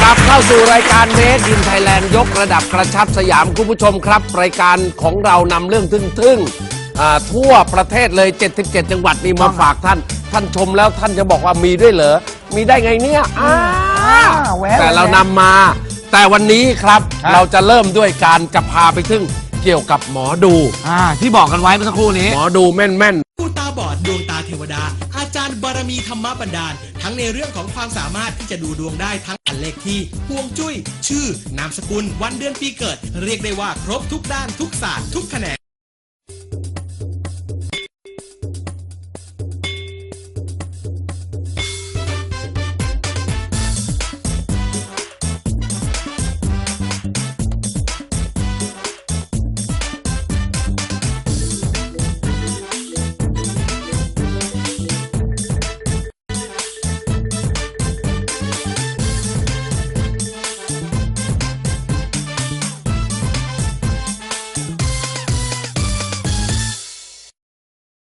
กลับเข้าสู่รายการเมดดินไทยแลนด์ยกระดับกระชับสยามคุณผู้ชมครับ รายการของเรานำเรื่องทึ่งๆอ่าทั่วประเทศเลย 77 จังหวัดนี่มาฝากท่าน ท่านชมแล้วท่านจะบอกว่ามีด้วยเหรอ มีได้ไงเนี่ยอ้าวแวะแต่เราแวะนำมา แต่วันนี้ครับครับ เราจะเริ่มด้วยการจะพาไปถึงเกี่ยวกับหมอดู อ่าที่บอกกันไว้เมื่อสักครู่นี้ หมอดูแม่นๆผู้ตา บอดดวงตาเทวดา อาจารย์บารมีธรรมบันดาล ทั้งในเรื่องของความสามารถที่จะดูดวงได้ทั้งอันเลขที่พวงจุ้ย ชื่อนามสกุล วันเดือนปีเกิด เรียกได้ว่าครบทุกด้านทุกศาสตร์ทุกแขนง